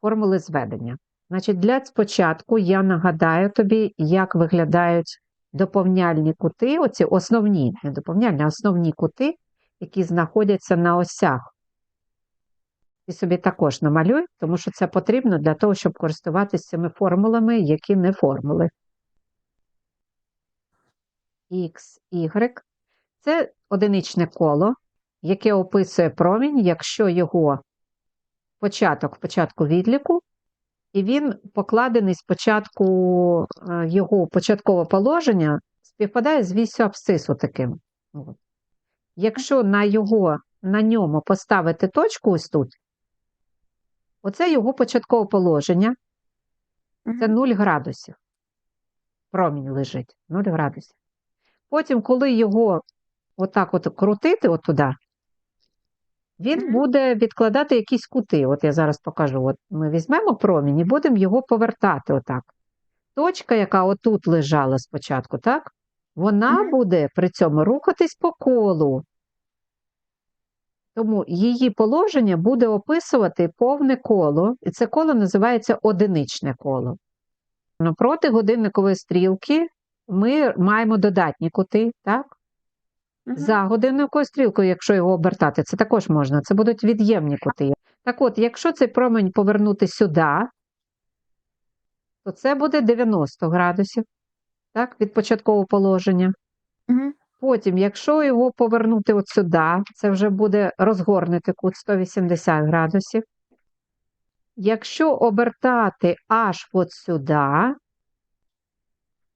формули зведення. Значить, для спочатку я нагадаю тобі, як виглядають доповняльні кути, оці основні, не доповняльні, а основні кути, які знаходяться на осях. Ти собі також намалюй, тому що це потрібно для того, щоб користуватися цими формулами, які не формули. X, Y – це одиничне коло, яке описує промінь, якщо його початок початку відліку, і він покладений спочатку, е, його початкове положення співпадає з вісю абсцису таким. От. Якщо на, його, на ньому поставити точку ось тут, оце його початкове положення, це 0 градусів. Промінь лежить 0 градусів. Потім, коли його отак от крутити отуда, він буде відкладати якісь кути. От я зараз покажу. От ми візьмемо промінь і будемо його повертати отак. Точка, яка отут лежала спочатку, так? Вона буде при цьому рухатись по колу. Тому її положення буде описувати повне коло, і це коло називається одиничне коло. Напроти годинникової стрілки ми маємо додатні кути, так? Мгм. За годинниковою стрілкою, якщо його обертати, це також можна. Це будуть від'ємні кути. Так от, якщо цей промінь повернути сюди, то це буде 90 градусів, так, від початкового положення. Мгм. Потім, якщо його повернути от сюди, це вже буде розгорнути кут 180 градусів. Якщо обертати аж от сюди,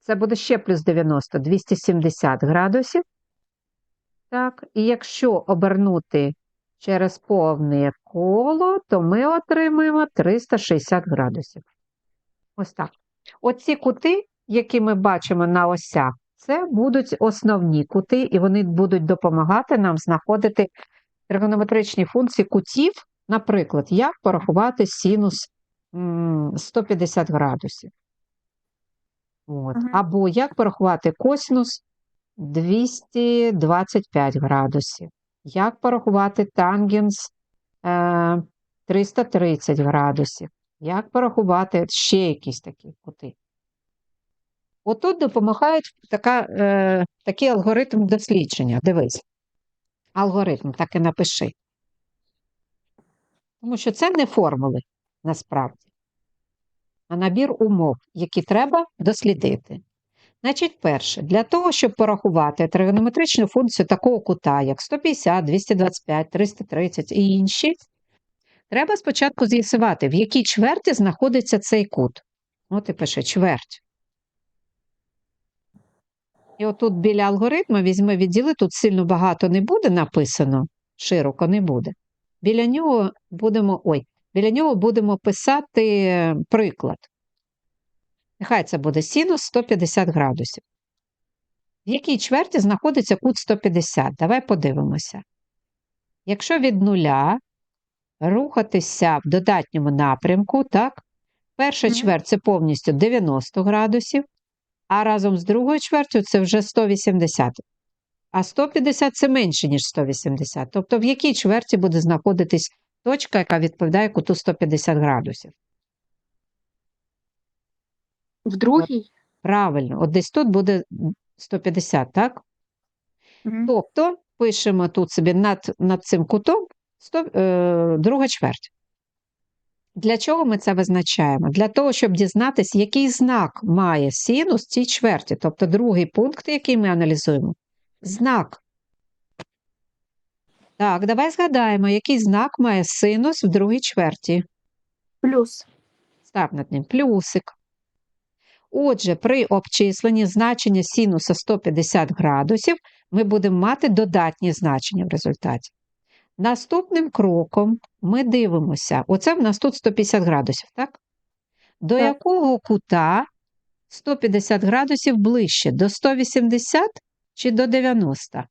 це буде ще плюс 90, 270 градусів. Так, і якщо обернути через повне коло, то ми отримаємо 360 градусів. Ось так. Оці кути, які ми бачимо на осях, це будуть основні кути, і вони будуть допомагати нам знаходити тригонометричні функції кутів, наприклад, як порахувати синус 150 градусів. От. Або як порахувати косинус 225 градусів. Як порахувати тангенс е, 330 градусів. Як порахувати ще якісь такі кути. Отут допомагає така, е, такий алгоритм дослідження. Дивись. Алгоритм, так і напиши. Тому що це не формули насправді, а набір умов, які треба дослідити. Значить, перше, для того, щоб порахувати тригонометричну функцію такого кута, як 150, 225, 330 і інші, треба спочатку з'ясувати, в якій чверті знаходиться цей кут. От і пише чверть. І отут біля алгоритму візьми відділи, тут сильно багато не буде написано, широко не буде. Біля нього будемо, ой, біля нього будемо писати приклад. Нехай це буде синус 150 градусів. В якій чверті знаходиться кут 150? Давай подивимося. Якщо від нуля рухатися в додатньому напрямку, так, перша Мгм. чверть це повністю 90 градусів, а разом з другою чвертю це вже 180. А 150 це менше, ніж 180. Тобто в якій чверті буде знаходитись точка, яка відповідає куту 150 градусів? В другій. Правильно, от десь тут буде 150, так? Мгм. Тобто пишемо тут собі над, над цим кутом 100, е, друга чверть. Для чого ми це визначаємо? Для того, щоб дізнатися, який знак має синус в цій чверті. Тобто другий пункт, який ми аналізуємо. Знак. Так, давай згадаємо, який знак має синус в другій чверті. Плюс. Став над ним плюсик. Отже, при обчисленні значення синуса 150 градусів ми будемо мати додатні значення в результаті. Наступним кроком ми дивимося, оце в нас тут 150 градусів, так? До Так. якого кута 150 градусів ближче? До 180 чи до 90?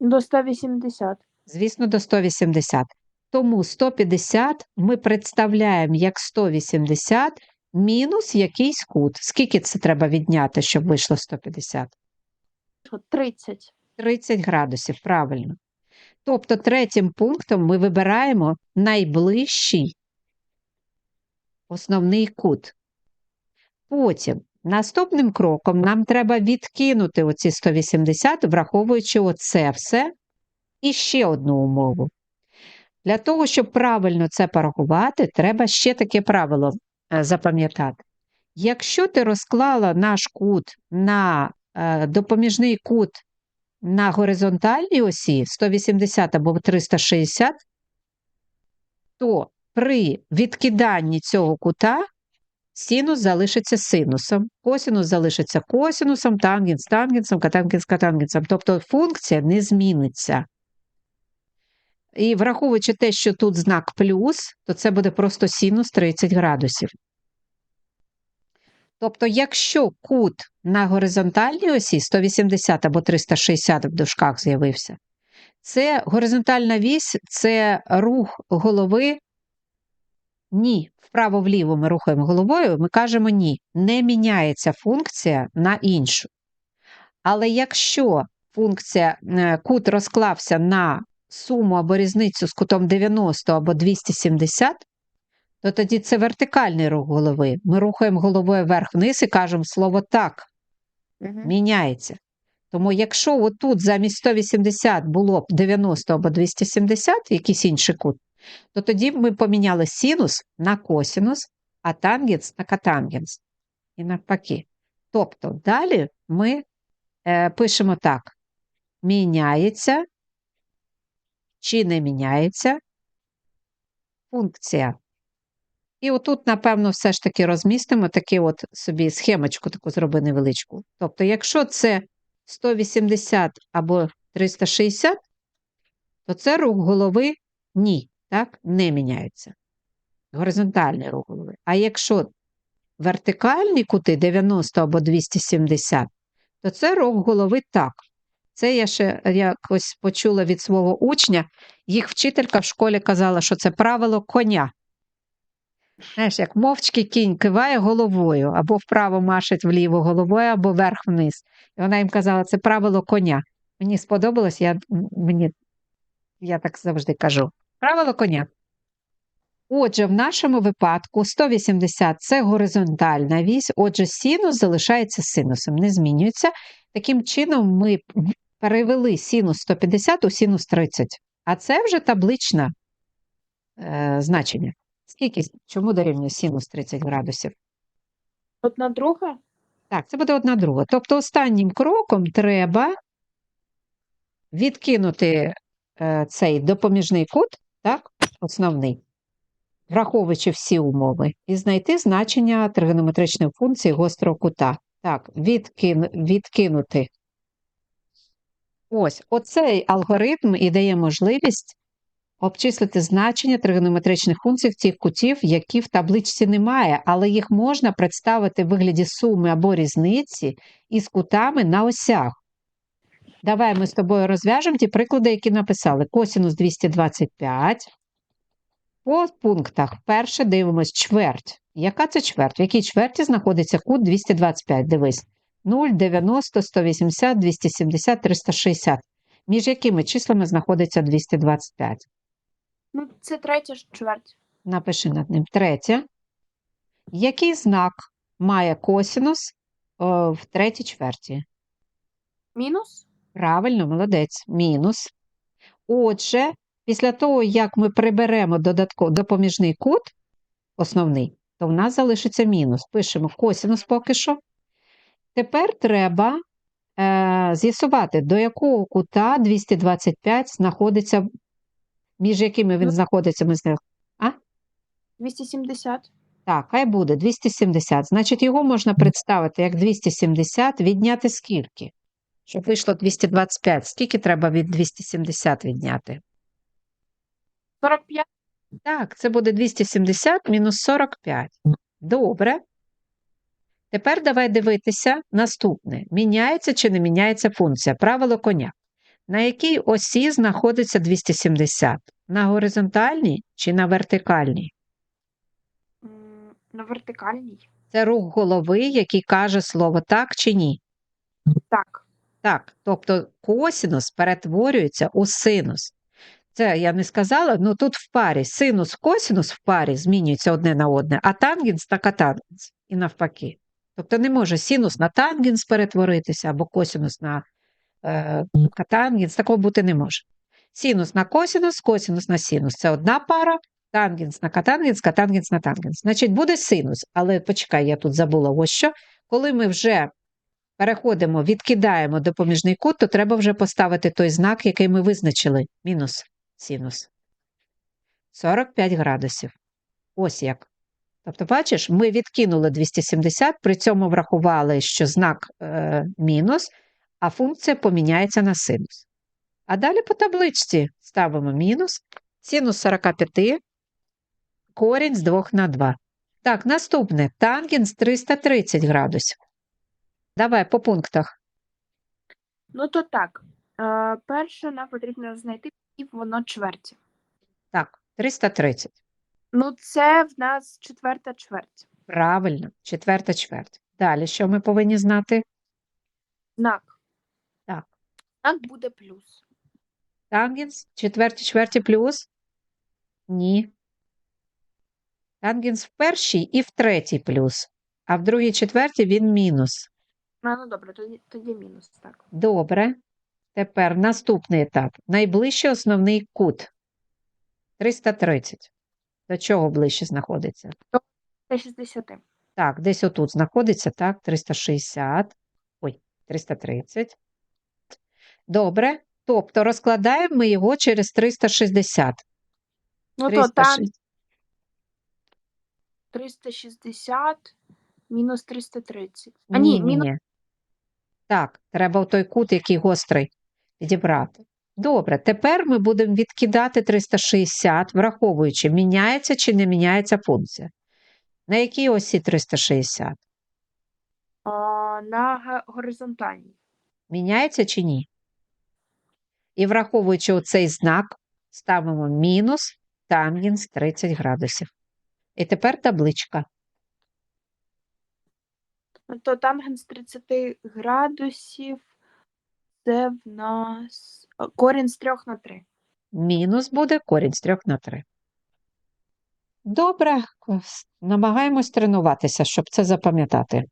До 180. Звісно, до 180. Тому 150 ми представляємо як 180 мінус якийсь кут. Скільки це треба відняти, щоб вийшло 150? 30. 30 градусів, правильно. Тобто третім пунктом ми вибираємо найближчий основний кут. Потім наступним кроком нам треба відкинути оці 180, враховуючи оце все і ще одну умову. Для того, щоб правильно це порахувати, треба ще таке правило запам'ятати. Якщо ти розклала наш кут на е, допоміжний кут на горизонтальній осі 180 або 360, то при відкиданні цього кута синус залишиться синусом, косинус залишиться косинусом, тангенс тангенсом, катангенс катангенсом. Тобто функція не зміниться. І враховуючи те, що тут знак плюс, то це буде просто синус 30 градусів. Тобто, якщо кут на горизонтальній осі 180 або 360 в дужках з'явився, це горизонтальна вісь, це рух голови. Ні, вправо-вліво ми рухаємо головою, ми кажемо ні, не міняється функція на іншу. Але якщо функція е, кут розклався на суму або різницю з кутом 90 або 270, то тоді це вертикальний рух голови. Ми рухаємо головою вверх-вниз і кажемо слово так Угу. міняється. Тому якщо отут замість 180 було б 90 або 270, якийсь інший кут, то тоді ми поміняли синус на косинус, а тангенс на катангенс. І навпаки. Тобто далі ми е, пишемо так: міняється чи не міняється функція. І отут, напевно, все ж таки розмістимо таку от собі схемочку таку зроби невеличку. Тобто, якщо це 180 або 360, то це рух голови ні, так, не міняється. Горизонтальний рух голови. А якщо вертикальні кути 90 або 270, то це рух голови так. Це я ще якось почула від свого учня. Їх вчителька в школі казала, що це правило коня. Знаєш, як мовчки кінь киває головою, або вправо машить вліво головою, або вверх-вниз. І вона їм казала, це правило коня. Мені сподобалось, я, мені, я так завжди кажу. Правило коня. Отже, в нашому випадку 180 це горизонтальна вісь, отже, синус залишається синусом, не змінюється. Таким чином, ми перевели синус 150 у синус 30. А це вже табличне е, значення. Скільки, чому дорівнює синус 30 градусів? Одна друга? Так, це буде одна друга. Тобто останнім кроком треба відкинути е, цей допоміжний кут, так, основний, враховуючи всі умови, і знайти значення тригонометричної функції гострого кута. Так, відкин, відкинути. Ось, оцей алгоритм і дає можливість обчислити значення тригонометричних функцій цих кутів, які в табличці немає, але їх можна представити в вигляді суми або різниці із кутами на осях. Давай ми з тобою розв'яжемо ті приклади, які написали. Косінус 225. По пунктах. Перше дивимось чверть. Яка це чверть? В якій чверті знаходиться кут 225? Дивись. 0, 90, 180, 270, 360. Між якими числами знаходиться 225? Ну, це третя чверть. Напиши над ним. Третє. Який знак має косінус о, в третій чверті? Мінус? Правильно, молодець. Мінус. Отже, після того, як ми приберемо додатково допоміжний кут, основний, то в нас залишиться мінус. Пишемо косінус поки що. Тепер треба е, з'ясувати, до якого кута 225 знаходиться, між якими він Ну. знаходиться. Ми знаємо. 270. Так, хай буде 270. Значить, його можна представити як 270 відняти скільки? Щоб вийшло 225. Скільки треба від 270 відняти? 45. Так, це буде 270 мінус 45. Добре. Тепер давай дивитися наступне. Міняється чи не міняється функція? Правило коня. На якій осі знаходиться 270? На горизонтальній чи на вертикальній? На вертикальній. Це рух голови, який каже слово так чи ні. Так. Так, тобто косінус перетворюється у синус. Це я не сказала, ну тут в парі синус, косинус в парі змінюються одне на одне, а тангенс на катангенс і навпаки. Тобто не може синус на тангенс перетворитися або косинус на е, катангенс, такого бути не може. Синус на косинус, косинус на синус це одна пара, тангенс на катангенс, катангенс на тангенс. Значить, буде синус, але почекай, я тут забула ось що. Коли ми вже переходимо, відкидаємо допоміжний кут, то треба вже поставити той знак, який ми визначили. Мінус синус. 45 градусів. Ось як. Тобто, бачиш, ми відкинули 270, при цьому врахували, що знак е, мінус, а функція поміняється на синус. А далі по табличці ставимо мінус, синус 45, корінь з 2 на 2. Так, наступне тангенс 330 градусів. Давай по пунктах. Ну то так. Е, перше нам потрібно знайти і воно чверті. Так, 330. Ну, це в нас четверта чверть. Правильно, четверта чверть. Далі що ми повинні знати? Знак. Так. Знак буде плюс. Тангенс, четверті чверті плюс? Ні. Тангенс в першій і в третій плюс, а в другій четвертій він мінус. А, ну добре, тоді, тоді мінус, так. Добре. Тепер наступний етап. Найближчий основний кут. 330. До чого ближче знаходиться? Це 60. Так, десь отут знаходиться, так, 360. Ой, 330. Добре. Тобто розкладаємо ми його через 360. Ну то там 360. 360 мінус 330. А ні, мінус Ні. Так, треба той кут, який гострий, підібрати. Добре, тепер ми будемо відкидати 360, враховуючи, міняється чи не міняється функція. На якій осі 360? а, на горизонтальній. Міняється чи ні? І враховуючи оцей знак, ставимо мінус тангенс 30 градусів. І тепер табличка. То тангенс 30 градусів. Це в нас корінь з 3 на 3. Мінус буде корінь з 3 на 3. Добре, намагаємось тренуватися, щоб це запам'ятати.